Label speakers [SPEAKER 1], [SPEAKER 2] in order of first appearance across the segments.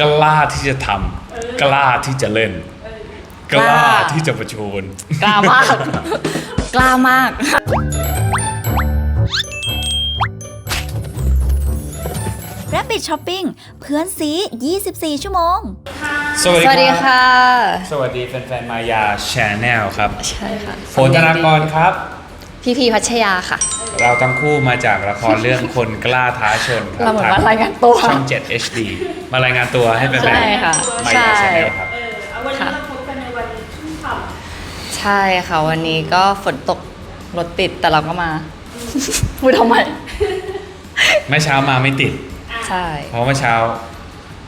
[SPEAKER 1] กล้าที่จะทำกล้าที่จะเล่น กล้าที่จะประชน
[SPEAKER 2] กล้ามาก กล้ามาก
[SPEAKER 3] Rabbit Shopping เพื่อนซี 24 ชั่วโมง
[SPEAKER 1] สวัสดี
[SPEAKER 2] สวัสดี
[SPEAKER 1] รับ
[SPEAKER 2] ค่ะ
[SPEAKER 1] สวัสดีแฟนๆ มายาชแนลครับ
[SPEAKER 2] ใช่ค่ะ
[SPEAKER 1] โฟนธนากรครับ
[SPEAKER 2] พี่พีพัชยาค่ะ
[SPEAKER 1] เราทั้งคู่มาจากละครเรื่องคนกล้าท้าชนคบ
[SPEAKER 2] เราเหมือนมารายงานตัว
[SPEAKER 1] ช่อง 7 HD มารายงานตัวให้แฟน
[SPEAKER 2] ใช่ค่ะ
[SPEAKER 1] ๆมายาชแนลครับ
[SPEAKER 4] เออเอาวันนี้เราพบกันในวันชุ่มฉ่
[SPEAKER 2] ใช่ค่ะ วันนี้ก็ฝนตกรถติดแต่เราก็มา พูดทำไม
[SPEAKER 1] เมื่อเช้ามาไม่ติด
[SPEAKER 2] ใช่
[SPEAKER 1] เพราะเมื่อเช้า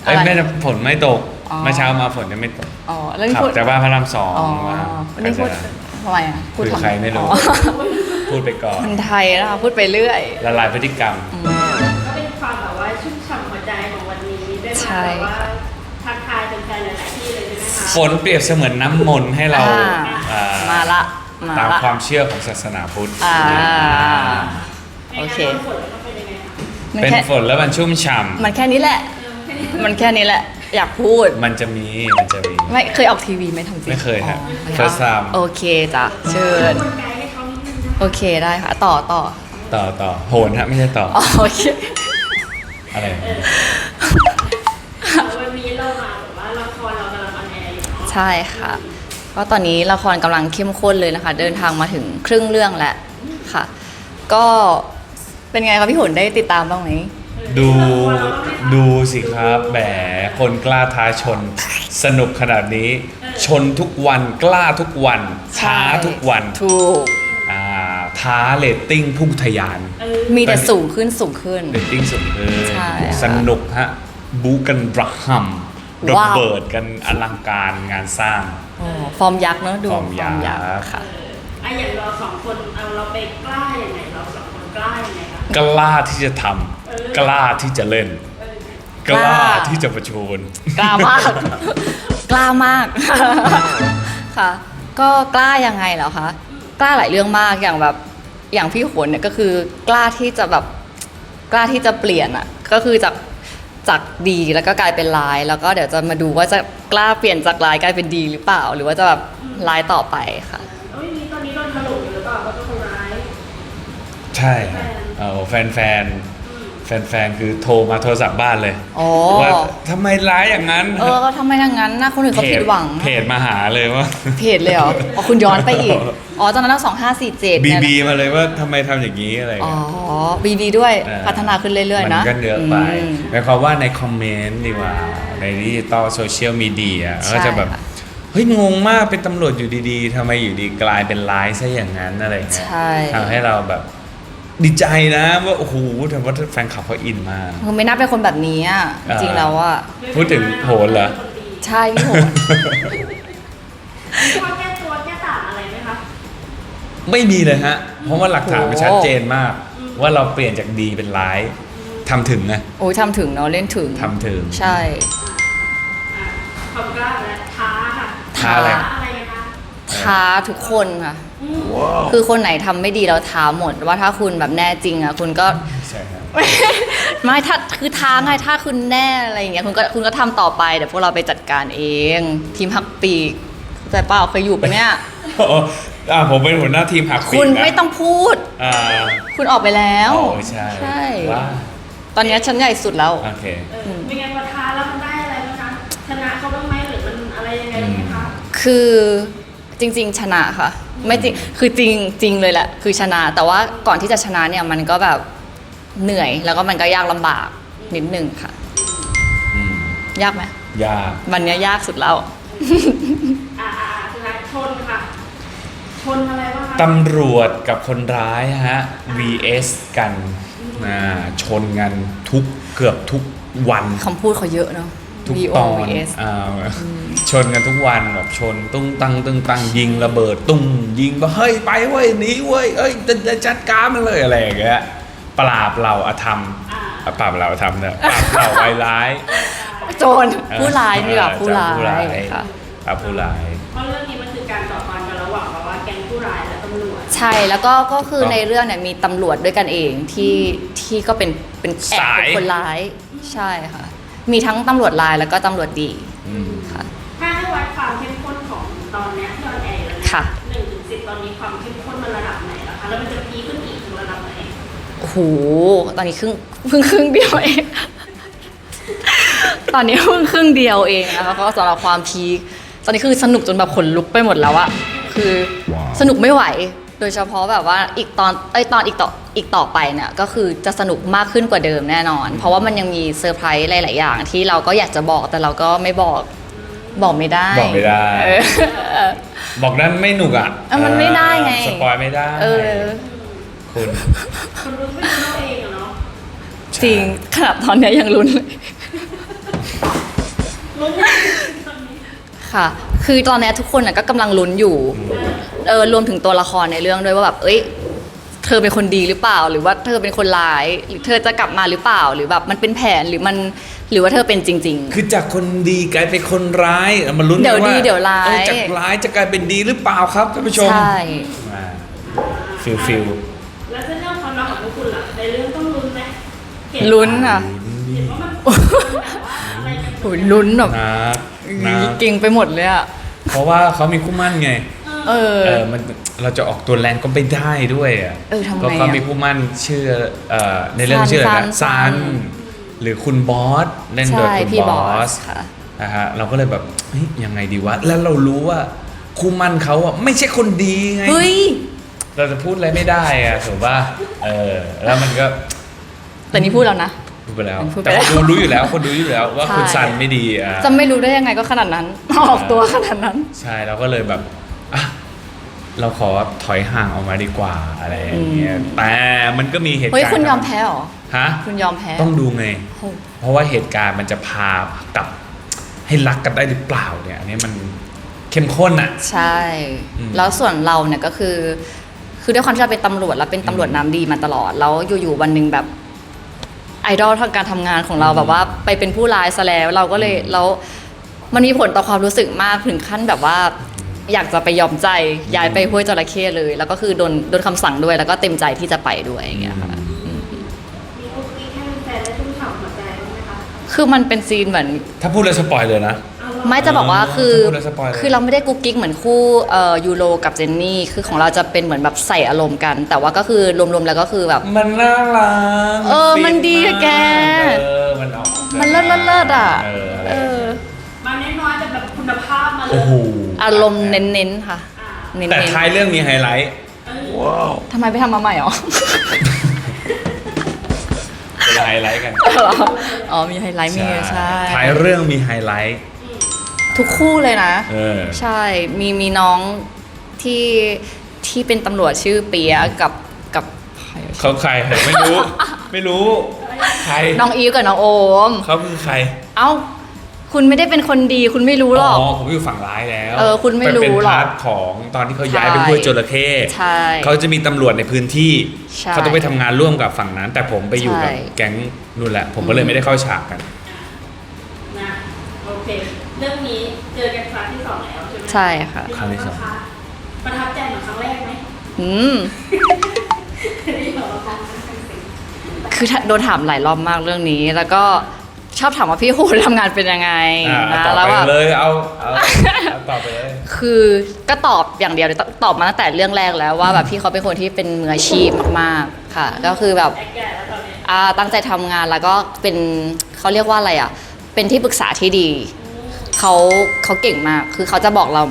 [SPEAKER 1] เอ้ย
[SPEAKER 2] อะไร
[SPEAKER 1] ไม่ได้ฝนไม่ตก
[SPEAKER 2] อ๋อ
[SPEAKER 1] เมื่อเช้ามาฝนยังไม่ตก
[SPEAKER 2] อ๋อแล้วนี่
[SPEAKER 1] ขับ
[SPEAKER 2] พูด
[SPEAKER 1] จากบ้านพระรามสอง
[SPEAKER 2] อ๋อ
[SPEAKER 1] มา
[SPEAKER 2] วันนี้พูดทำไมอะพูด
[SPEAKER 1] คือ
[SPEAKER 2] ทำ
[SPEAKER 1] ใครไม่รู้
[SPEAKER 2] อ๋อ
[SPEAKER 1] พูดไปก่อน
[SPEAKER 2] คนไทยนะคะพูดไปเรื่อย
[SPEAKER 1] ละลายพฤติกรรมำ
[SPEAKER 4] ก็เป็นความแบบว่าชุ่มฉ่ำหัวใจของวันนี้ได้
[SPEAKER 2] ใช่
[SPEAKER 4] มาแบบว่าทักทายแฟนๆหลายๆที่เลยใช่ไหมคะ
[SPEAKER 1] ฝนเปรียบเสมือนน้ำมนต์ให้เรา
[SPEAKER 2] อ่า
[SPEAKER 1] อ่า
[SPEAKER 2] มาละมา
[SPEAKER 1] ตาม
[SPEAKER 2] ละ
[SPEAKER 1] ความเชื่อของศาสนาพุทธ
[SPEAKER 2] อ่า
[SPEAKER 4] ใน
[SPEAKER 2] โอเค
[SPEAKER 4] งานวันฝนมันเป็นยังไงคะ
[SPEAKER 2] มัน
[SPEAKER 1] เป็น
[SPEAKER 2] แค่
[SPEAKER 1] ฝนแล้วมันชุ่มฉ่
[SPEAKER 2] มันแค่นี้แหละมันแค่นี้แหละ อยากพูดำ
[SPEAKER 1] มันจะมีมันจะมี
[SPEAKER 2] ไม่เคยออกทีวีไหมทำจริง
[SPEAKER 1] ไม่เคยครับ
[SPEAKER 2] อ๋อ
[SPEAKER 1] first time
[SPEAKER 2] โอเคจ้ะเชิญ
[SPEAKER 4] กลไกใโอ
[SPEAKER 2] เคได้ค่ะ ต่อต่อ
[SPEAKER 1] ต่อต่อโหนฮะไม่ใช่ต่อ
[SPEAKER 2] อ๋อโอเค
[SPEAKER 1] อะไร
[SPEAKER 4] วันนี้เรามาแบบว่าละครเรากำลังออนแอร์อยู่เนาะ
[SPEAKER 2] ใช่ค่ะก็ตอนนี้ละครกำลังเข้มข้นเลยนะคะ เดินทางมาถึงครึ่งเรื่องแล้วค่ะ ก็เป็นไงคะพี่หุนได้ติดตามบ้างไหม
[SPEAKER 1] ดูดูสิครับแหมคนกล้าท้าชน สนุกขนาดนี้ ชนทุกวันกล้าทุกวันท้าทุกวัน
[SPEAKER 2] ถูก
[SPEAKER 1] อ่า ท้าเรตติ้งพุ่งทะยาน
[SPEAKER 4] เออ
[SPEAKER 2] มีแต่สูงขึ้นสูงขึ้น
[SPEAKER 1] เรตติ้งสูงขึ้น
[SPEAKER 2] ใช่ค่ะ
[SPEAKER 1] สนุกฮะบูกันรักฮัมระ
[SPEAKER 2] ว้าว
[SPEAKER 1] เบิดกันอลังการงานสร้าง
[SPEAKER 2] อ๋อฟอร์มยักษ์เนอะดู
[SPEAKER 1] ฟอร์มยักษ์
[SPEAKER 2] ค่ะ
[SPEAKER 4] ไอะอย่างเราสองคนเอาเราไปกล้าอย่างไงเราสองคนกล้าอย่างไงคะ
[SPEAKER 1] กล้าที่จะทำกล้าที่จะเล่น กล้าที่จะประชน
[SPEAKER 2] กล้ามาก กล้ามาก ค่ะ ก็กล้ายังไงเหรอคะ กล้าหลายเรื่องมากอย่างแบบอย่างพี่ขนเนี่ยก็คือกล้าที่จะแบบกล้าที่จะเปลี่ยนอะก็คือจากจากดีแล้วก็กลายเป็นร้าย แล้วก็เดี๋ยวจะมาดูว่าจะกล้าเปลี่ยนจากร้ายกลายเป็นดีหรือเปล่า หรือว่าจะแบบร้ายต่อไปค่ะ
[SPEAKER 4] เอ้ยมีตอนนี้โดนถล่มอยู่หรือเปล่าว่าเป็นคนร้าย
[SPEAKER 1] ใช่ฮะเอาแฟนแฟน แฟนแฟนๆ คือโทรมาโทรศัพท์บ้านเลย
[SPEAKER 2] อ๋อ
[SPEAKER 1] ว่าทำไมร้ายอย่างนั้น
[SPEAKER 2] เออก็ทำไมทางนั้นนะคนอื่นเขาผิดหวัง
[SPEAKER 1] เพจมาหาเลยว่า
[SPEAKER 2] เพจเลยเหรออ๋อคุณย้อนไปอีก อ๋อตอนนั้นสองห้าสี่เจ็ด
[SPEAKER 1] บีบีมาเลยว่าทำไมทำอย่างนี้อะไร
[SPEAKER 2] อ๋อ
[SPEAKER 1] เงี้ย
[SPEAKER 2] บีบีด้วย
[SPEAKER 1] เออ
[SPEAKER 2] พัฒนาขึ้นเรื่อย ๆ นะ
[SPEAKER 1] มันก็เยอะไป
[SPEAKER 2] ม
[SPEAKER 1] หมายความว่าในคอมเมนต์ดีกว่า ในดิจิตอลโซเชียลมีเดีย
[SPEAKER 2] ใช่
[SPEAKER 1] ก็จะแบบ
[SPEAKER 2] ค่ะ
[SPEAKER 1] เฮ้ย งงม ดีๆทำไมอยู่ดีกลายเป็นร้ายซะอย่างนั้นอะไรเงี้ย
[SPEAKER 2] ใช่
[SPEAKER 1] ทำให้เราแบบดีใจนะว่าโอ้โหแต่ว่าแฟนคลับเขาอินมาก
[SPEAKER 2] คือไม่น่าเป็นคนแบบนี้อะจ
[SPEAKER 1] อ่า
[SPEAKER 2] ริงๆแล้วอะ
[SPEAKER 1] พูดถึงโหนเหรอ
[SPEAKER 2] ใช่พี่โหน
[SPEAKER 4] มีข้อแก้ตัวแก้ต่างอะไรไหมคะ
[SPEAKER 1] ไม่มีเลยฮะ เพราะว่าหลักฐานมัน
[SPEAKER 2] โอ้
[SPEAKER 1] ชัดเจนมาก ว่าเราเปลี่ยนจากดีเป็นร้ายทำถึงนะ
[SPEAKER 2] โอ้ยทำถึงเนาะเล่นถึง
[SPEAKER 1] ทำถึง
[SPEAKER 2] ใช่
[SPEAKER 4] อะความกล้าและท้าค่ะ
[SPEAKER 1] ท้าอะไร
[SPEAKER 4] อะไรนะคะ
[SPEAKER 2] ท้าทุกคนค่ะ คือคนไหนทำไม่ดีแล้วท้าหมด ว่าถ้าคุณแบบแน่จริงอะคุณก็
[SPEAKER 1] ใช่ครับ
[SPEAKER 2] ไม่ถ้าคือท้าไงถ้าคุณแน่อะไรอย่างเงี้ยคุณก็คุณก็ทำต่อไปเดี๋ยวพวกเราไปจัดการเอง ทีมหักปีกเข้าใจเปล่าเคยอยู่ปะเนี่ย
[SPEAKER 1] อ๋ออ่าผมเป็นหัวหน้าทีมหักปีก
[SPEAKER 2] คุณ
[SPEAKER 1] นะ
[SPEAKER 2] ไม่ต้องพูด
[SPEAKER 1] อ่า
[SPEAKER 2] คุณออกไปแล้ว
[SPEAKER 1] โอ้ใช่
[SPEAKER 2] ใช่
[SPEAKER 1] ว้า
[SPEAKER 2] ตอนเนี้ยฉันใหญ่สุดแล้ว
[SPEAKER 1] โอเค
[SPEAKER 4] เออเป็นไงพอท้าแล้วมันได้อะไรบ้างคะชนะเขาบ้างไหมหรือมันอะไรยังไงบ้างไหมคะ
[SPEAKER 2] คือ จริง ๆ ชนะค่ะ ไม่จริงคือจริงจริงเลยแหละ คือชนะ แต่ว่าก่อนที่จะชนะเนี่ยมันก็แบบเหนื่อยแล้วก็มันก็ยากลำบากนิดนึงค่ะ
[SPEAKER 1] อืม
[SPEAKER 2] ยากไหม
[SPEAKER 1] ยาก
[SPEAKER 2] วันเนี้ยยากสุดแล้ว
[SPEAKER 4] อ่าอ่าสุดท้ายชนค่ะ ชนอะไรบ้างคะ
[SPEAKER 1] ตำรวจกับคนร้ายฮะ vs กันอ่าชนกันทุกเกือบทุกวัน
[SPEAKER 2] คำพูดเขาเยอะเนาะ
[SPEAKER 1] ทุก
[SPEAKER 2] VO
[SPEAKER 1] ตอน
[SPEAKER 2] VS
[SPEAKER 1] อ่าชนกันทุกวันแบบชนตุ้งตังตุ้งตังยิงระเบิดตุ้งยิงว่าเฮ้ยไปเว้ยหนีเว้ยเอ้ยจะจะจัดการมันเลยอะไรอย่างเงี้ยปราบเราอธรรมอะปราบเราอธรรมเนี่ยปราบเราไวร้าย
[SPEAKER 2] โจรผู้ร้ายนี่หรอ
[SPEAKER 1] เออ
[SPEAKER 2] ผู้ร้า
[SPEAKER 1] ผู้ร้าย
[SPEAKER 2] ยค่ะ
[SPEAKER 1] ปราบผู้ร้าย
[SPEAKER 4] เพราะเรื่องนี้มันคือการต่อฟันกันระหว่างแบบว่าแก๊งผู้ร้ายและตำรวจ
[SPEAKER 2] ใช่แล้วก็ก็คือ
[SPEAKER 1] ครับ
[SPEAKER 2] ในเรื่องเนี่ยมีตำรวจด้วยกันเองที่ที่ก็เป็นเป็นแอบ
[SPEAKER 1] สาย
[SPEAKER 2] เป็นคนร้ายใช่ค่ะ มีทั้งตำรวจลายแล้วก็ตำรวจดี
[SPEAKER 1] อืม
[SPEAKER 2] ค่ะ
[SPEAKER 4] ถ้าให้วัดความเข้มข้นของตอนเนี้ยที่ออนแอร์แล้วเนี่ย
[SPEAKER 2] ค่ะ
[SPEAKER 4] หนึ่งถึงสิบตอนนี้ความเข้มข้นมันระดับไหนแล้วคะ แล้วมันจะพีคขึ้นอีกถึงระดับไหน
[SPEAKER 2] โอ้โห ตอนนี้ครึ่งเพิ่งครึ่งเดียวเอง ตอนนี้เพิ่งครึ่งเดียวเองนะคะก็สำหรับความพีคตอนนี้คือสนุกจนแบบขนลุกไปหมดแล้วอะคือสนุกไม่ไหว โดยเฉพาะแบบว่าอีกตอนเอ้ยตอนอีกต่อ อีกต่อไปเนี่ยก็คือจะสนุกมากขึ้นกว่าเดิมแน่นอน เพราะว่ามันยังมีเซอร์ไพรส์หลาย ๆ อย่าง ที่เราก็อยากจะบอกแต่เราก็ไม่บอกบอกไม่ได้
[SPEAKER 1] บอกไม่ได้
[SPEAKER 2] เออ
[SPEAKER 1] บอกนั้นไม่หนุกอะ
[SPEAKER 2] เออมันไม่ได้ไง
[SPEAKER 1] สปอยไม่ได้
[SPEAKER 2] เออ
[SPEAKER 1] คุณ
[SPEAKER 4] คนรู้ไม่รู้เองอะเนาะ
[SPEAKER 2] จริงขนาดตอนเนี้ยยังลุ้นเลย
[SPEAKER 4] รู้ไม่ตอนนี้
[SPEAKER 2] ค่ะ คือตอนเนี้ยทุกคนน่ะก็กำลังลุ้นอยู่ เออรวมถึงตัวละครในเรื่องด้วยว่าแบบ เอ้ย เธอเป็นคนดีหรือเปล่า หรือว่าเธอเป็นคนร้ายหรือเธอจะกลับมาหรือเปล่า หรือแบบมันเป็นแผนหรือมันหรือว่าเธอเป็นจริง
[SPEAKER 1] คือจากคนดีกลายเป็นคนร้ายเอามาลุ้น
[SPEAKER 2] เดี๋ยว
[SPEAKER 1] กัน
[SPEAKER 2] ดีเดี๋ยวร้าย
[SPEAKER 1] เออจากร้ายจะกลายเป็นดีหรือเปล่าครับท่านผู้ช
[SPEAKER 2] ๆ
[SPEAKER 1] ม
[SPEAKER 2] ใช่
[SPEAKER 1] มาฟิลฟิล
[SPEAKER 4] แล้วเส้นเรื่องความรักของพวกคุณล่ะในเรื่องต้องลุ้นไหมเห็น
[SPEAKER 2] ลุ้นอะ
[SPEAKER 4] เห็นว่ามันแบบว่าอะไรกัน
[SPEAKER 2] โหลุ้นแบบ
[SPEAKER 1] นะนะ
[SPEAKER 2] เก่งไปหมดเลยอะ
[SPEAKER 1] เพราะว่าเขามีคู่มั่นไง
[SPEAKER 2] เออ
[SPEAKER 1] เออมัน เราจะออกตัวแรงก็ไม่ได้ด้วยอะ
[SPEAKER 2] เออทำไง
[SPEAKER 1] เพราะเขา
[SPEAKER 2] อะ
[SPEAKER 1] มีคู่มั่นชื่อเอ่อในเรื่อง
[SPEAKER 2] ซัน
[SPEAKER 1] ชื่ออะไรนะ
[SPEAKER 2] ซั
[SPEAKER 1] ซั
[SPEAKER 2] น
[SPEAKER 1] นหรือคุณบอสเล่นโดย
[SPEAKER 2] ใช่
[SPEAKER 1] คุณ
[SPEAKER 2] พี่
[SPEAKER 1] บบอ
[SPEAKER 2] อ
[SPEAKER 1] ส
[SPEAKER 2] สค่ะ
[SPEAKER 1] นะฮะเราก็เลยแบบเฮ้ยยังไงดีวะ แล้วเรารู้ว่าคู่มั่นเขาอะไม่ใช่คนดีไง
[SPEAKER 2] เฮ้ย
[SPEAKER 1] เราจะพูดอะไรไม่ได้อะถูกป่ะเออ แล้วมันก็
[SPEAKER 2] แต่นี่พูดแล้วนะ
[SPEAKER 1] พูดไปแล้ว
[SPEAKER 2] พูดไป
[SPEAKER 1] แต่
[SPEAKER 2] แล้ว
[SPEAKER 1] คนดูรู้อยู่แล้ว คนดูอยู่แล้วว่า
[SPEAKER 2] ใช่
[SPEAKER 1] คุณซันไม่ดีอะ
[SPEAKER 2] จะไม่รู้ได้ยังไงก็ขนาดนั้น ออกตัวขนาดนั้น
[SPEAKER 1] ใช่เราก็เลยแบบอะ เราขอถอยห่างออกมาดีกว่าอะไรอย่างเงี้ยแต่มันก็มีเหตุการณ์
[SPEAKER 2] เฮ้ยคุณยอมแพ้เหรอ
[SPEAKER 1] ฮะ
[SPEAKER 2] คุณยอมแพ้
[SPEAKER 1] ต้องดูไง
[SPEAKER 2] โอ้
[SPEAKER 1] เพราะว่าเหตุการณ์มันจะพากลับให้รักกันได้หรือเปล่าเนี่ยอันนี้มันเข้มข้นอะ
[SPEAKER 2] ใช่
[SPEAKER 1] อืม
[SPEAKER 2] แล้วส่วนเราเนี่ยก็คือ คือด้วยความที่เราเป็นตำรวจแล้วเป็นตำรวจน้ำดีมาตลอด แล้วอยู่ๆวันหนึ่งแบบไอดอลทางการทำงานของเราแบบว่าไปเป็นผู้ร้ายซะแล้วเราก็เลยแล้วมันมีผลต่อความรู้สึกมากถึงขั้นแบบว่า อยากจะไปยอมใจย้ายไปห้วยจระเข้เลย แล้วก็คือโดนโดนคำสั่งด้วยแล้วก็เต็มใจที่จะไปด้วยอย่างเงี้ยค่ะ
[SPEAKER 4] มีคุกกี้ให้แฟนได้ชุ่มฉ่ำหัวใจบ้างไหมคะ
[SPEAKER 2] คือมันเป็นซีนเหมือน
[SPEAKER 1] ถ้าพูดแล้วสปอยเลยนะ
[SPEAKER 4] เอา
[SPEAKER 2] ไม่จะบอกว่าคือ
[SPEAKER 1] จะพูดแล้วสปอยเลย
[SPEAKER 2] คือเราไม่ได้กุ๊กกิ๊กเหมือนคู่เอ่อยูโรกับเจนนี่คือของเราจะเป็นเหมือนแบบใส่อารมณ์กัน แต่ว่าก็คือรวมๆแล้วก็คือแบบ
[SPEAKER 1] มันน่ารัก
[SPEAKER 2] เออมันดีอะแก
[SPEAKER 1] เออมันออก
[SPEAKER 2] มันเลิศเลิศเลิศอะ
[SPEAKER 1] เอออะไร
[SPEAKER 2] เออ
[SPEAKER 4] คุณภาพมาเลย
[SPEAKER 1] โอ้โห
[SPEAKER 2] อารมณ์เน้นๆค่ะ
[SPEAKER 4] อ่า
[SPEAKER 2] เน้น
[SPEAKER 1] แต่ท้ายเรื่องมีไฮไลท์
[SPEAKER 2] ๆทำไมไปทำมาใหม่หรอ
[SPEAKER 1] เป็นไฮไลท์กัน
[SPEAKER 2] อ๋อ มีไฮไลท์มีใช่
[SPEAKER 1] ท้ายเรื่องมีไฮไลท์
[SPEAKER 2] ทุกคู่เลยนะ
[SPEAKER 1] เออ
[SPEAKER 2] ใช่ มีมีน้องที่ที่เป็นตำรวจชื่อเปียะกับกับใครวะ
[SPEAKER 1] เขาใครผมไม่รู้ ไม่รู้ ใคร
[SPEAKER 2] น้องอีฟกับน้องโอม
[SPEAKER 1] เขาคือใคร
[SPEAKER 2] เอ้า คุณไม่ได้เป็นคนดีคุณไม่รู้หรอก
[SPEAKER 1] อ๋อผมอยู่ฝั่งร้ายแล้ว
[SPEAKER 2] เออคุณไม่รู้
[SPEAKER 1] เป็น
[SPEAKER 2] หรอก
[SPEAKER 1] พาร์ทของตอนที่เขาย้าย
[SPEAKER 2] ใช่
[SPEAKER 1] ไปห้วยจระเข้
[SPEAKER 2] ใช่
[SPEAKER 1] เขาจะมีตำรวจในพื้นที่
[SPEAKER 2] ใช่
[SPEAKER 1] เขาต้องไปทำงานร่วมกับฝั่งนั้น แต่ผมไปอยู่กับ
[SPEAKER 2] ใช่
[SPEAKER 1] แก๊งนู่นแหละ ผมก็เลยไม่ได้เข้าฉากกัน
[SPEAKER 4] นะโอเค เรื่องนี้เจอกันครั้งที่สองแล้วใช่ไหม
[SPEAKER 2] ใช่ค่ะ
[SPEAKER 1] ครั้งที่สอง
[SPEAKER 4] ประทับใจเหมือนครั้งแรกไหม
[SPEAKER 2] อืม
[SPEAKER 4] ที่เราฟังครั้งสิ
[SPEAKER 2] คือโดนถามหลายรอบมากเรื่องนี้ แล้วก็ ชอบถามว่าพี่โหทำงานเป็นยังไง
[SPEAKER 1] อ่า
[SPEAKER 2] นะ
[SPEAKER 1] ต่อ
[SPEAKER 2] แล้ว
[SPEAKER 1] ไป
[SPEAKER 2] แบบ
[SPEAKER 1] เลยเอาเอาเอาต่อไปเลย
[SPEAKER 2] คือก็ตอบอย่างเดียวเลยตตอบมาตั้งแต่เรื่องแรกแล้วว่าแบบพี่เขาเป็นคนที่เป็นมืออาชีพมากๆค่ะ ก็คือแบบ
[SPEAKER 4] แก่แล้วตอนนี้
[SPEAKER 2] อ่าตั้งใจทำงานแล้วก็เป็นเขาเรียกว่าอะไรอะ เป็นที่ปรึกษาที่ดี เขาเขาเก่งมาก คือเขาจะบอกเรา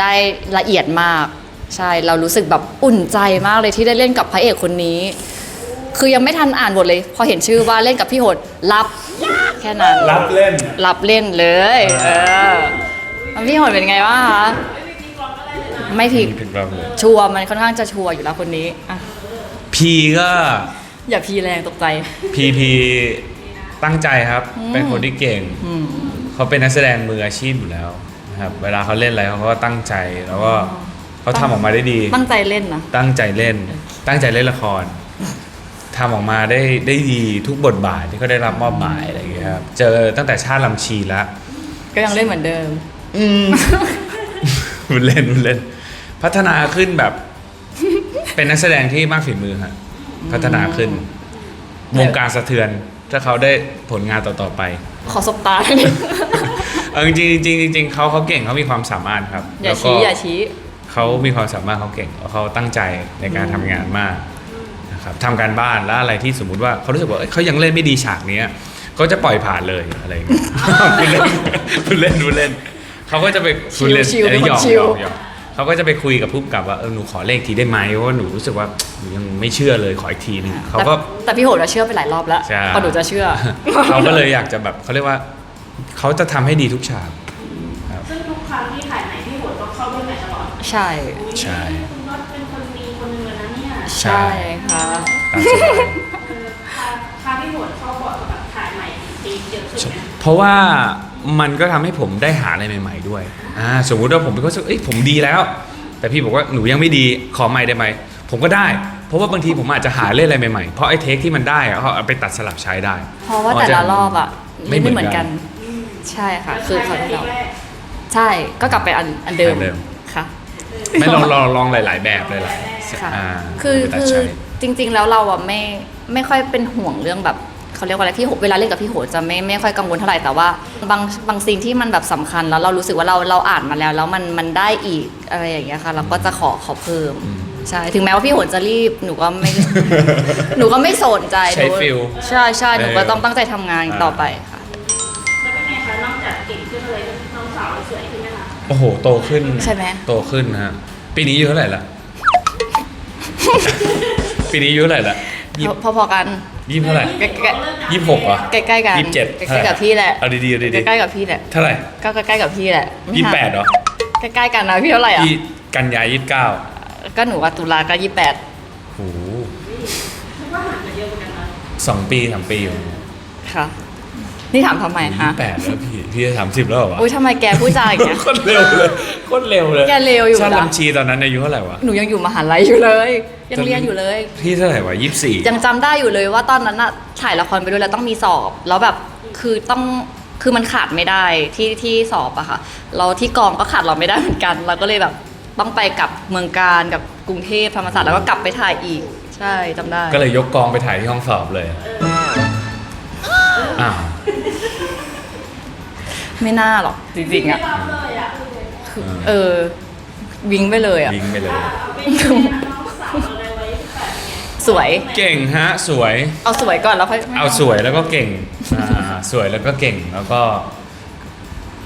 [SPEAKER 2] ได้ละเอียดมาก ใช่ เรารู้สึกแบบอุ่นใจมากเลยที่ได้เล่นกับพระเอกคนนี้ คือยังไม่ทันอ่านบทเลย พอเห็นชื่อว่าเล่นกับพี่โหดรับแค่นั้น
[SPEAKER 1] รับเล่น
[SPEAKER 2] รับเล่นเลย เออแล้วพี่โหดเป็นไงบ้างคะไม่ผิด
[SPEAKER 1] ถึงเราเลย
[SPEAKER 2] ชัวร์มันค่อนข้างจะชัวร์อยู่แล้วคนนี้อะ
[SPEAKER 1] พีก็
[SPEAKER 2] อย่าพีแรงตกใจ
[SPEAKER 1] พีพีตั้งใจครับ
[SPEAKER 2] อืม
[SPEAKER 1] เป็นคนที่เก่ง
[SPEAKER 2] อืม
[SPEAKER 1] เขาเป็นนักแสดงมืออาชีพอยู่แล้วนะครับ เวลาเขาเล่นอะไรเขาก็ตั้งใจแล้วก็เขาทำออกมาได้ดี
[SPEAKER 2] ตั้งใจเล่นนะ
[SPEAKER 1] ตั้งใจเล่น ตั้งใจเล่นละคร ทำออกมาได้ได้ดีทุกบทบาทที่เขาได้รับมอบหมายอะไรอย่างเงี้ยครับเจอตั้งแต่ชาติลำชีแล้ว
[SPEAKER 2] ก็ยังเล่นเหมือนเดิม
[SPEAKER 1] มันเล่นมันเล่น พัฒนาขึ้นแบบ เป็นนักแสดงที่มากฝีมือฮะพัฒนาขึ้น วงการสะเทือน ถ้าเขาได้ผลงานต่อๆไป
[SPEAKER 2] ขอสบตาหน่อย
[SPEAKER 1] เออจริงๆจริงๆจริงๆเขาเขาเก่งเขามีความสามารถครับ
[SPEAKER 2] อย่า
[SPEAKER 1] แล้วก็
[SPEAKER 2] ชี้อย่าชี้
[SPEAKER 1] เขามีความสามารถเขาเก่งเขาตั้งใจในการทำงานมาก นะครับทำการบ้านแล้วอะไรที่สมมุติว่าเขารู้สึกว่าเอ้ยเขายังเล่นไม่ดีฉากเนี้ยก็จะปล่อยผ่านเลยอะไรอย่างเงี้ยพูดเล่นพูดเล่นพูดเล่นเขาก็จะไปพูดเล่น
[SPEAKER 2] ชิวๆ
[SPEAKER 1] อันนี้หยอก
[SPEAKER 2] ชิ
[SPEAKER 1] ห
[SPEAKER 2] วยๆ
[SPEAKER 1] อกหยอกเขาก็จะไปคุยกับผู้กำกับว่าเออหนูขอเลขทีได้ไหมเพราะว่าหนูรู้สึกว่าหนูยังไม่เชื่อเลยขออีกทีหนึงเขาก็
[SPEAKER 2] แต่แต่พี่โหดจะเชื่อไปหลายรอบแล้ว
[SPEAKER 1] ใช่
[SPEAKER 2] พอหนูจะเชื่อ
[SPEAKER 1] เขาก็เลยอยากจะแบบเขาเรียกว่าเขาจะทำให้ดีทุกฉาก
[SPEAKER 4] ซึ่งทุกครั้งที่ถ่ายไหนพี่โหดก็เข้าด้วยไหนตลอด
[SPEAKER 2] ใช่
[SPEAKER 1] ใช่
[SPEAKER 4] คุณน็อตเป็นคนดีคนหนึงเลยนะเนี่ย
[SPEAKER 1] ใช่
[SPEAKER 2] ใช่ค่ะ
[SPEAKER 1] ตามสบาย
[SPEAKER 4] เออพาพาพี่โหดเข้าบอร์ดกับแบบถ่ายใหม่ทีเยอะสุดเนี่ย
[SPEAKER 1] เพราะว่ามันก็ทำให้ผมได้หาอะไรใหม่ ๆ ด้วยอ่าสมมุติว่าผมเป็นคนรู้สึกเอ้ยผมดีแล้ว แต่พี่บอกว่าหนูยังไม่ดีขอใหม่ได้ไหมผมก็ได้ เพราะว่าบางทีผมอาจจะหาเล่นอะไรใหม่ๆ เพราะไอ้เทคที่มันได้อะเขาเอาไปตัดสลับใช้ได้
[SPEAKER 2] เพราะว่าแต่ละรอบอะ
[SPEAKER 1] ไม่
[SPEAKER 2] ไม่
[SPEAKER 1] เหมื
[SPEAKER 2] เห
[SPEAKER 1] อ
[SPEAKER 2] มื
[SPEAKER 1] น
[SPEAKER 2] อน
[SPEAKER 1] กั
[SPEAKER 2] กันนใช่ค่ะ คือเขาที่เรา
[SPEAKER 4] แรก
[SPEAKER 2] ใช่ก็กลับไปอันอันเดิม
[SPEAKER 1] อันเดิม
[SPEAKER 2] ค่ะ
[SPEAKER 1] ไม่ลองลองลองหลาย ๆ แบบเลยล่ะ
[SPEAKER 2] ค่ะ
[SPEAKER 1] อ่า
[SPEAKER 2] คือ
[SPEAKER 1] ไปตัด
[SPEAKER 2] คือ
[SPEAKER 1] ใช้
[SPEAKER 2] จริง ๆ แล้วเราอะไม่ไม่ค่อยเป็นห่วงเรื่องแบบเขาเรียกว่าอะไรพี่โหเวลาเล่นกับพี่โหจะไม่ไม่ค่อยกังวลเท่าไหร่แต่ว่าบางบางซีนที่มันแบบสำคัญแล้วเรารู้สึกว่าเราเราอ่านมาแล้ว แล้วมันมันได้อีกอะไรอย่างเงี้ยค่ะ เราก็จะขอขอเพิ่ม
[SPEAKER 1] อืม
[SPEAKER 2] ใช่ถึงแม้ว่าพี่โหจะรีบหนูก็ไม่ หนูก็ไม่สนใจ
[SPEAKER 1] ใช้
[SPEAKER 2] หนู
[SPEAKER 1] ฟิล
[SPEAKER 2] ใช่ใช่หนูก็
[SPEAKER 1] เออ
[SPEAKER 2] ต้องตั้งใจทำงานต่อไปค่ะ
[SPEAKER 1] โอ้โห โตขึ้น
[SPEAKER 2] ใช่ไหม
[SPEAKER 1] โตขึ้นนะฮะ ปีนี้อายู่เท่าไหร่ละ ปีนี้อายุเท่าไหร่ละยี่
[SPEAKER 2] พอพอๆกัน
[SPEAKER 1] ยี่สิบเท่าไหร่
[SPEAKER 2] ใกล้
[SPEAKER 1] ยี่สิบหกเหรอ
[SPEAKER 2] ใกล้ๆกัน
[SPEAKER 1] ยี่สิบเจ็ด
[SPEAKER 2] ใกล้ๆกับพี่แหละ
[SPEAKER 1] เอาดีๆเอาดี
[SPEAKER 2] ใกล้ๆกับพี่แหละ
[SPEAKER 1] ๆเท่าไหร่
[SPEAKER 2] ก็ใกล้ๆกับพี่แหละไม่
[SPEAKER 1] ยี่สิบ
[SPEAKER 2] ห่าง
[SPEAKER 1] แปดเหรอ
[SPEAKER 2] ใกล้ๆกันนะพี่เท่าไหร่อะ
[SPEAKER 1] ยี่กันยายี่สิบเก้า
[SPEAKER 2] ก็หนูว่าตุลาก็ยี่แปด
[SPEAKER 1] โอ้โห
[SPEAKER 4] คิดว่าห่างกันเยอะเหมือนกันนะ
[SPEAKER 1] สองปีสามปีอยู่
[SPEAKER 2] ค่ะ นี่ถามทำไม
[SPEAKER 1] ยี่
[SPEAKER 2] คะ
[SPEAKER 1] สิบแปดแล้วพี่ พี่จะสามสิบแล้วเหรอวะ
[SPEAKER 2] อุ้ยทำไมแกพูดจาอย่างเงี้ย
[SPEAKER 1] โคตรเร็วเลยโคตรเร็วเลย
[SPEAKER 2] แกเร็วอยู่นะ
[SPEAKER 1] ชาติลำชีตอนนั้นอายุเท่าไหร่วะ
[SPEAKER 2] หนูยังอยู่มหาลัยอยู่เลย ยังเรียนอยู่เลย
[SPEAKER 1] พี่เท่าไหร่วะยี่สิบสี่
[SPEAKER 2] ยังจำได้อยู่เลยว่าตอนนั้นอะถ่ายละครไปด้วยแล้วต้องมีสอบ แล้วแบบคือต้องคือมันขาดไม่ได้ที่ที่สอบอะค่ะเราที่กองก็ขาดเราไม่ได้เหมือนกัน เราก็เลยแบบต้องไปกับเมืองการกับกรุงเทพธรรมศาสตร์แล้วก็กลับไปถ่ายอีก ใช่จำได้
[SPEAKER 1] ก็เลยยกกองไปถ่ายที่ห้องสอบเลย อ้าว
[SPEAKER 2] ไม่น่าหรอกจริงๆอะ
[SPEAKER 4] ไม่รับเลยอะ
[SPEAKER 2] เออวิงไปเลยอะ
[SPEAKER 1] วิ่งไปเลย
[SPEAKER 4] เป็นไงนะน้องสาวอะไรไว้ที่แปดเนี่ย
[SPEAKER 2] สวย
[SPEAKER 1] เก่งฮะสวย
[SPEAKER 2] เอาสวยก่อนแล้วค่อย
[SPEAKER 1] เอาสวยแล้วก็เก่งอ่าสวยแล้วก็เก่งแล้วก็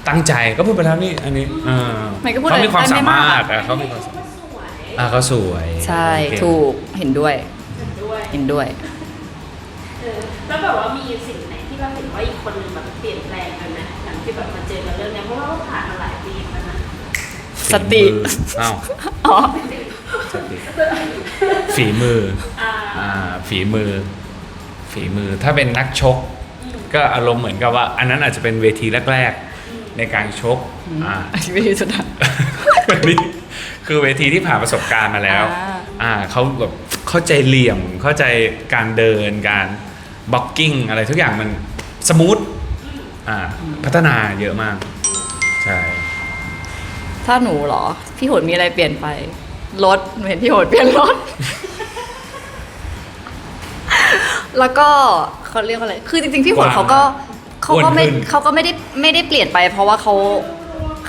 [SPEAKER 1] ตั้งใจก็พูดไปแล้วนี่อันนี้เออ
[SPEAKER 2] ไม่ก็พูด
[SPEAKER 1] เขามีความ
[SPEAKER 2] ได้
[SPEAKER 1] สา
[SPEAKER 2] ไม่
[SPEAKER 1] มารถ
[SPEAKER 2] ก
[SPEAKER 1] อะเขามีความสามารถ
[SPEAKER 4] ก็สวย
[SPEAKER 1] อะเขาสวย
[SPEAKER 2] ใช่
[SPEAKER 1] เง
[SPEAKER 2] ถูกเห็นด้วย
[SPEAKER 4] ด้วย
[SPEAKER 2] เห็นด้วย
[SPEAKER 4] เออแล้วแบบว่ามีสิ่งไหนที่เราเห็นว่าอีกคนนึงแบบเปลี่ยนแปลงกันไหมหลัง ที่แบบมาเจอกันเรื่องเนี้ยเพราะว่าเราผ่านมาหลายปีแล้วนะ
[SPEAKER 2] สติ
[SPEAKER 1] ฝีมืออ้าว
[SPEAKER 2] อ๋อ
[SPEAKER 1] สติฝีมือ
[SPEAKER 4] อ่า
[SPEAKER 1] อ่า ฝีมือ ฝีมือ ถ้าเป็นนักชก ก็อารมณ์เหมือนกับว่า อันนั้นอาจจะเป็นเวทีแรกๆ ในการชก อ่า
[SPEAKER 2] อันนี้ไม่ดีสุดอะ
[SPEAKER 1] แบบนี้คือเวทีที่ผ่านประสบการณ์มาแล้ว
[SPEAKER 2] อ่า
[SPEAKER 1] อ่าเขาแบบเข้าใจเหลี่ยม เข้าใจการเดิน การบล็อกกิ้งอะไรทุกอย่างมันสมูท อ่าพัฒนาเยอะมาก ใช่
[SPEAKER 2] ถ้าหนูเหรอ พี่โหดมีอะไรเปลี่ยนไป รถหนูเห็นพี่โหดเปลี่ยนรถ แล้วก็เขาเรียกว่าอะไร คือจริงๆพี่โหด
[SPEAKER 1] กว้าง
[SPEAKER 2] เขาก็เขาก็ไม่
[SPEAKER 1] อ้วนขึ้น
[SPEAKER 2] เขาก็ไม่ได้ไม่ได้เปลี่ยนไป เพราะว่าเขา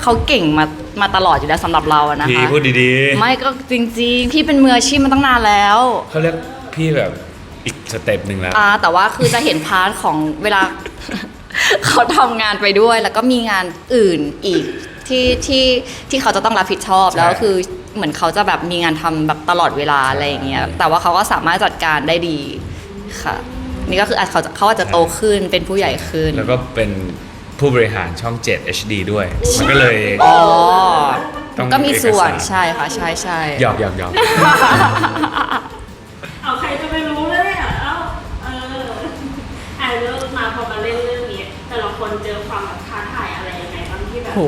[SPEAKER 2] เขาเก่งมามาตลอดอยู่แล้วสำหรับเราอะนะ
[SPEAKER 1] พี่
[SPEAKER 2] คะ
[SPEAKER 1] พูดดีๆ
[SPEAKER 2] ไม่ก็จริงๆ พี่เป็นมืออาชีพมาตั้งนานแล้ว
[SPEAKER 1] เขาเรียกพี่แบบอีกสเต็ปหนึ่งแล้ว
[SPEAKER 2] อ่าแต่ว่าคือจะเห็นพาร์ทของเวลา เขาทำงานไปด้วย แล้วก็มีงานอื่นอีกที่ที่ที่เขาจะต้องรับผิดชอบ
[SPEAKER 1] ใช่
[SPEAKER 2] แล้วคือเหมือนเขาจะแบบมีงานทำแบบตลอดเวลาอะไรอย่างเงี้ยแต่ว่าเขาก็สามารถจัดการได้ดีค่ะ นี่ก็คืออาจเขาจะเขาอาจจะโตขึ้นเป็นผู้ใหญ่ขึ้น
[SPEAKER 1] แล้วก็เป็นผู้บริหารช่อง 7 HD ด้วย มันก็เลย
[SPEAKER 2] อ๋อ
[SPEAKER 1] ต้อง
[SPEAKER 2] ก็มีส่วน
[SPEAKER 1] เอกสาร
[SPEAKER 2] ใช่ค่ะใช่ใช่
[SPEAKER 1] หยอกหยอกหยอก
[SPEAKER 4] เอาใครจะไปรู้เลยเนี่ยเอ้าเอออ่าเรื่องมาพอมาเล่นเรื่องนี้ แต่ละ คนเจอความแบบท้าทายอะไรยังไงบ้างที่แบบ
[SPEAKER 2] โห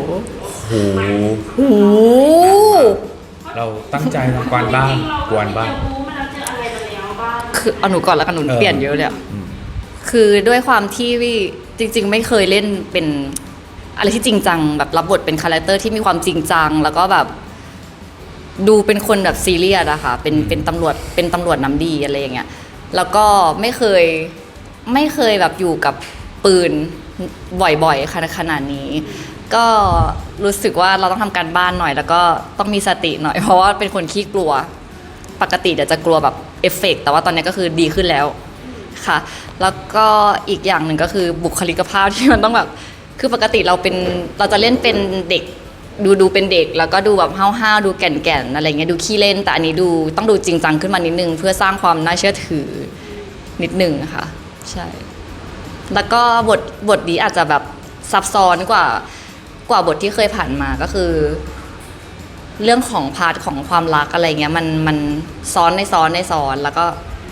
[SPEAKER 1] โห
[SPEAKER 2] โห
[SPEAKER 1] เราตั้งใจทำกวานบ้าน
[SPEAKER 4] จริงๆเร
[SPEAKER 1] กวานบ้าน
[SPEAKER 4] เจอรู้มาแล้วเจออะไรมาแล้วบ้าง
[SPEAKER 2] คือเอาหนูก่อนแล้วกันหนู
[SPEAKER 1] เออ
[SPEAKER 2] เปลี่ยนเยอะเลยอะ
[SPEAKER 1] อืม
[SPEAKER 2] คือด้วยความที่จริง ๆ ไม่เคยเล่นเป็นอะไรที่จริงจังแบบรับบทเป็นคาแรคเตอร์ที่มีความจริงจัง แล้วก็แบบดูเป็นคนแบบซีเรียสอะค่ะเป็นเป็นตำรวจเป็นตำรวจน้ำดีอะไรอย่างเงี้ยแล้วก็ไม่เคยไม่เคยแบบอยู่กับปืน บ่อยๆขนาดนี้ ก็รู้สึกว่าเราต้องทำการบ้านหน่อย แล้วก็ต้องมีสติหน่อย เพราะว่าเป็นคนขี้กลัว ปกติเดี๋ยวจะกลัวแบบเอฟเฟกต์แต่ว่าตอนนี้ก็คือดีขึ้นแล้วค่ะ แล้วก็อีกอย่างหนึ่งก็คือบุคลิกภาพที่มันต้องแบบคือปกติเราเป็นเราจะเล่นเป็นเด็กดูดูเป็นเด็กแล้วก็ดูแบบห้าวๆดูแก่นๆอะไรเงี้ยดูขี้เล่น แต่อันนี้ดูต้องดูจริงจังขึ้นมานิดนึง เพื่อสร้างความน่าเชื่อถือนิดนึงค่ะ ใช่ แล้วก็บทบทนี้อาจจะแบบซับซ้อนกว่ากว่าบทที่เคยผ่านมาก็คือ เรื่องของพาร์ทของความรักอะไรเงี้ยมันมันซ้อนในซ้อนในซ้อน แล้วก็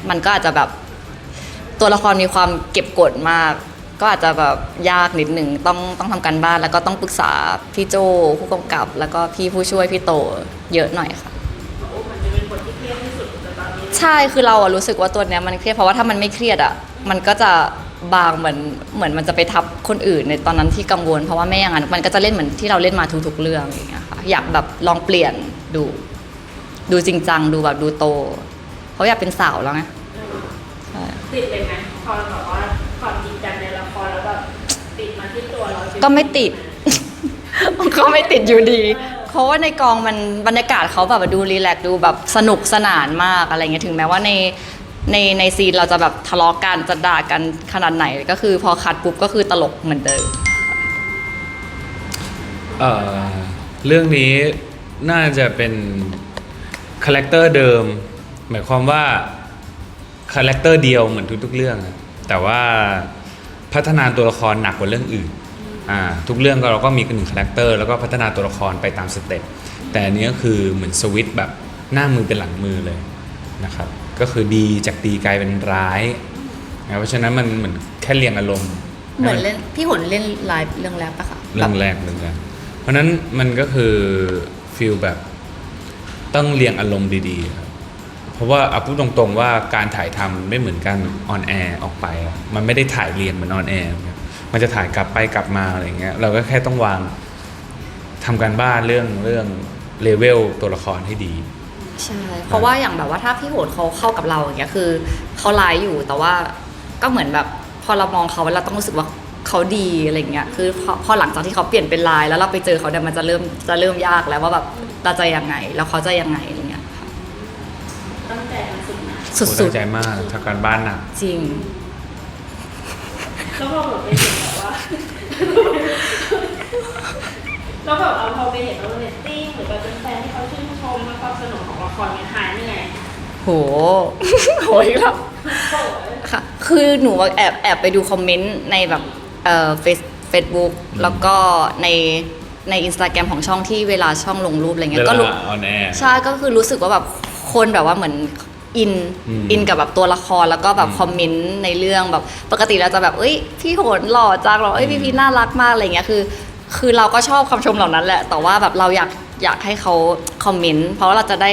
[SPEAKER 2] มันก็อาจจะแบบตัวละครมีความเก็บกดมาก ก็อาจจะแบบยากนิดหนึ่งต้องต้องทำการบ้าน แล้วก็ต้องปรึกษาพี่โจผู้กำกับ แล้วก็พี่ผู้ช่วยพี่โตเยอะหน่อยค่ะใช่คือเราอะรู้สึกว่าตัวเนี้ยมันเครียดเพราะว่าถ้ามันไม่เครียดอะมันก็จะ บางเหมือนเหมือนมันจะไปทับคนอื่นในตอนนั้นที่กังวล เพราะว่าไม่อย่างนั้นมันก็จะเล่นเหมือนที่เราเล่นมาทุกๆเรื่องอย่างเงี้ยค่ะอยากแบบลองเปลี่ยนดู ดูจริงจังดูแบบดูโตเพราะอยากเป็นสาวแล้วไงใช่
[SPEAKER 4] ติดเลยไหมพอแบบว่าความจริงจังในละครแล้วแบบติดมาที่ตัวเรา
[SPEAKER 2] ก็ไม่ติดก็ไม่ติดอยู่ดี เพราะว่าในกองมันบรรยากาศเขาแบบดูรีแลกซ์ดูแบบสนุกสนานมากอะไรเงี้ยถึงแม้ว่าใน ในในซีนเราจะแบบทะเลาะกันจะด่ากันขนาดไหนก็คือพอคัดปุ๊บก็คือตลกเหมือนเดิม
[SPEAKER 1] เอ่อเรื่องนี้น่าจะเป็นคาแรคเตอร์เดิม หมายความว่าคาแรคเตอร์เดียวเหมือนทุกๆเรื่องอะแต่ว่าพัฒนาตัวละครหนักกว่าเรื่องอื่นอ่าทุกเรื่องก็เราก็มีกันหนึ่งคาแรคเตอร์แล้วก็พัฒนาตัวละครไปตามสเต็ปแต่อันนี้ก็คือเหมือนสวิตช์แบบหน้ามือเป็นหลังมือเลยนะครับ ก็คือดีจากดีกลายเป็นร้ายนะเพราะฉะนั้นมันเหมือนแค่เรียงอารมณ์
[SPEAKER 2] เหมือนเล่นพี่หนเล่นไลฟ์เรื่องแรกปะคะ
[SPEAKER 1] เรื่องแรกเรื่องแรกเพราะฉะนั้นมันก็คือฟีลแบบต้องเรียงอารมณ์ดีๆครับเพราะว่าเอาพูดตรงๆว่าการถ่ายทำไม่เหมือนกันออนแอร์ออกไปอะมันไม่ได้ถ่ายเรียงเหมือนออนแอร์ครับมันจะถ่ายกลับไปกลับมาอะไรเงี้ยเราก็แค่ต้องวางทำการบ้านเรื่องเรื่องเลเวลตัวละครให้ดี
[SPEAKER 2] ใช่เพราะว่าอย่างแบบว่าถ้าพี่โหนเขาเข้ากับเราอย่างเงี้ยคือเขาไลฟ์อยู่แต่ว่าก็เหมือนแบบพอเรามองเขาเราต้องรู้สึกว่าเขาดีอะไรเงี้ยคือพอพอหลังจากที่เขาเปลี่ยนเป็นไลน์แล้วเราไปเจอเขาเนี่ยมันจะเริ่มจะเริ่มยากแล้วว่าแบบเราจะยังไง แล้วเขาจะยังไงอะไรเงี้ยค่ะ
[SPEAKER 4] ตั้งแต่มันสุดนะ
[SPEAKER 2] สุ
[SPEAKER 1] โอ้ตั้
[SPEAKER 2] ด
[SPEAKER 1] งใจมากทำการบ้านหนัก
[SPEAKER 2] ๆจริง
[SPEAKER 4] แล้วพอแบบไปเห็นแบบว่า แล้วแบบเอาพอไปเห็นเราเรตติ้งหรือแบบเป็นแฟนที่เขาชื่นชมและความสนุกของละครเนี่ยหายเหนื่อย
[SPEAKER 2] โห โหยครับ
[SPEAKER 4] โอ้ย
[SPEAKER 2] ค่ะ คือหนูว่าแอบแอบไปดูคอมเมนต์ในแบบเอ่อเฟซเฟซบุ๊ก
[SPEAKER 1] อืม
[SPEAKER 2] แล้วก็ในในอินสตาแกรมของช่องที่เวลาช่องลงรูปอะไร
[SPEAKER 1] เว
[SPEAKER 2] เงี้ยก็รู้
[SPEAKER 1] ลาออนแอร์
[SPEAKER 2] ใช่ก็คือรู้สึกว่าแบบคนแบบว่าเหมือนอิน
[SPEAKER 1] อืม
[SPEAKER 2] อินกับแบบตัวละครแล้วก็แบบ
[SPEAKER 1] อืม
[SPEAKER 2] คอมเมนต์ในเรื่องแบบปกติเราจะแบบเอ้ยพี่โหนหล่อจังหรอเอ้ย
[SPEAKER 1] อืม
[SPEAKER 2] พี่พีน่ารักมากอะไรเงี้ยคือ คือเราก็ชอบคำชมเหล่านั้นแหละ แต่ว่าแบบเราอยากอยากให้เขาคอมเมนต์เพราะว่าเราจะได้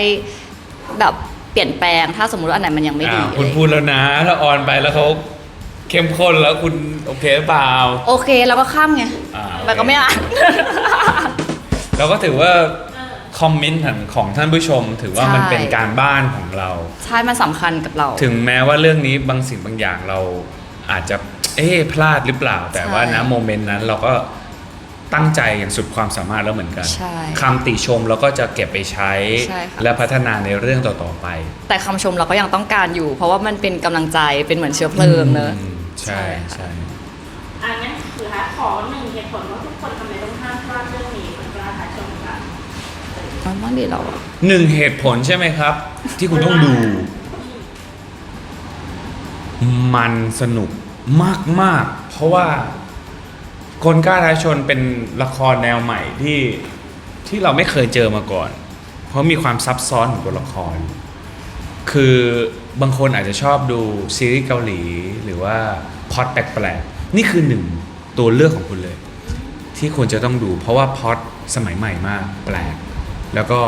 [SPEAKER 2] แบบเปลี่ยนแปลงถ้าสมมติว่าอันไหนมันยังไม่ดี
[SPEAKER 1] อ่าคุณ
[SPEAKER 2] อะไร
[SPEAKER 1] พูดแล้วนะถ้าออนไปแล้วเขาเข้มข้นแล้วคุณโอเคหรือเปล่า
[SPEAKER 2] โอเคเราก็ข้ามไง
[SPEAKER 1] อ่าโอเค
[SPEAKER 2] แต่ก็ไม่อ่าน
[SPEAKER 1] เราก็ถือว่าคอมเมนต์ของท่านผู้ชม ถือว่ามัน
[SPEAKER 2] ใช่
[SPEAKER 1] เป็นการบ้านของเรา
[SPEAKER 2] ใช่มันสำคัญกับเรา
[SPEAKER 1] ถึงแม้ว่าเรื่องนี้บางสิ่งบางอย่างเราอาจจะเอ๊ะพลาดหรือเปล่า แต่ว่านะโมเมนต์นั้นเราก็ ตั้งใจอย่างสุดความสามารถแล้วเหมือนกัน
[SPEAKER 2] ใช่
[SPEAKER 1] คำติชมเราก็จะเก็บไปใช้
[SPEAKER 2] ใช่ค่ะ
[SPEAKER 1] และพัฒนาในเรื่องต่อๆไป
[SPEAKER 2] แต่คำชมเราก็ยังต้องการอยู่ เพราะว่ามันเป็นกำลังใจเป็นเหมือนเชื้อเพลิงเนอะ
[SPEAKER 1] อืมใช่
[SPEAKER 2] ใช่ค่ะ
[SPEAKER 1] ใช่
[SPEAKER 4] อันนั้นคือฮะขอหนึ่งเหตุผลว่าทุกคนทำไมต้องห้ามพลาดเรื่องนี้คนกล้าถ่ายชมค่ะ
[SPEAKER 2] มันว่าดีเราอะ
[SPEAKER 1] หนึ่งเหตุผลใช่ไหมครับ ที่คุณต้องดู มันสนุกมาก ๆ เพราะว่า คนกล้าท้าชนเป็นละครแนวใหม่ที่ที่เราไม่เคยเจอมาก่อน เพราะมีความซับซ้อนของตัวละคร คือบางคนอาจจะชอบดูซีรีส์เกาหลี หรือว่าพล็อตแปลกๆนี่คือหนึ่งตัวเลือกของคุณเลย ที่ควรจะต้องดู เพราะว่าพล็อตสมัยใหม่มากแปลก แล้วก็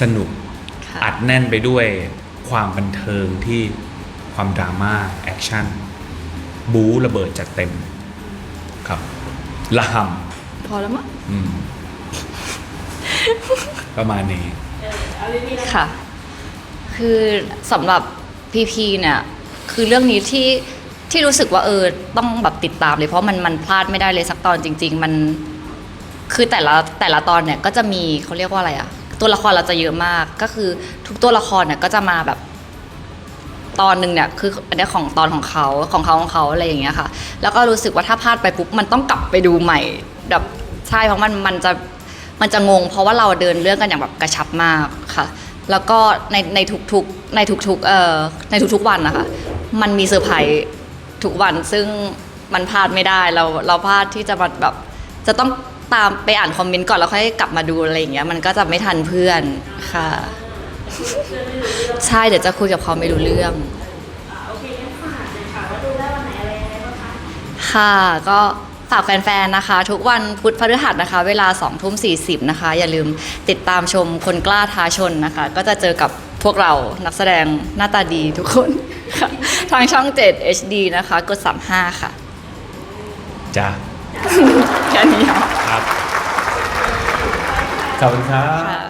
[SPEAKER 1] สนุก
[SPEAKER 2] ค่ะ
[SPEAKER 1] อัดแน่นไปด้วยความบันเทิงที่ความดราม่าแอคชั่นบู๊ระเบิดจัดเต็มครับ ละห
[SPEAKER 2] พอแล้วมั้งำ
[SPEAKER 1] อืม ประมาณนี้
[SPEAKER 4] เออเอาพี่ๆนะ
[SPEAKER 2] ค่ะ คือสำหรับพีพีเนี่ย คือเรื่องนี้ที่ที่ที่รู้สึกว่าเออต้องแบบติดตามเลยเพราะมันมันพลาดไม่ได้เลยสักตอนจริง ๆ มัน คือแต่ละแต่ละตอนเนี่ยก็จะมีเขาเรียกว่าอะไรอะตัวละครเราจะเยอะมากก็คือทุกตัวละครเนี่ยก็จะมาแบบ ตอนหนึ่งเนี่ยคืออันนี้ของตอนของเขาของเขาของเขาอะไรอย่างเงี้ยค่ะ แล้วก็รู้สึกว่าถ้าพลาดไปปุ๊บมันต้องกลับไปดูใหม่แบบใช่เพราะมันมันจะมันจะงง เพราะว่าเราเดินเรื่องกันอย่างแบบกระชับมากค่ะ แล้วก็ในในทุกๆในทุกๆเอ่อในทุกๆวันนะคะมันมีเซอร์ไพรส์ทุกวันซึ่งมันพลาดไม่ได้เราเราพลาดที่จะแบบจะต้องตามไปอ่านคอมเมนต์ก่อนแล้วค่อยกลับมาดูอะไรอย่างเงี้ยมันก็จะไม่ทันเพื่อนค่ะ
[SPEAKER 4] เพื่อนไม่รู้เรื่อง
[SPEAKER 2] ใช่เดี๋ยวจะคุยกับเขาไม่รู้เรื่อง
[SPEAKER 4] อ่าโอเคงั้นฝากเลยค่ะว่าดูได้วันไหนอะไรยังไงบ้างคะ
[SPEAKER 2] ค่ะก็ฝากแฟนๆ นะคะ ทุกวันพุธพฤหัสนะคะ เวลา2ทุ่ม40 นะคะ อย่าลืมติดตามชมคนกล้าท้าชนนะคะ ก็จะเจอกับพวกเรานักแสดงหน้าตาดีทุกคนค่ะทางช่อง 7 HD นะคะ กด 35 ค่ะ
[SPEAKER 1] จ้า
[SPEAKER 2] แค่นี้ค่ะ
[SPEAKER 1] ครับขอบคุณครับ
[SPEAKER 2] ค่ะ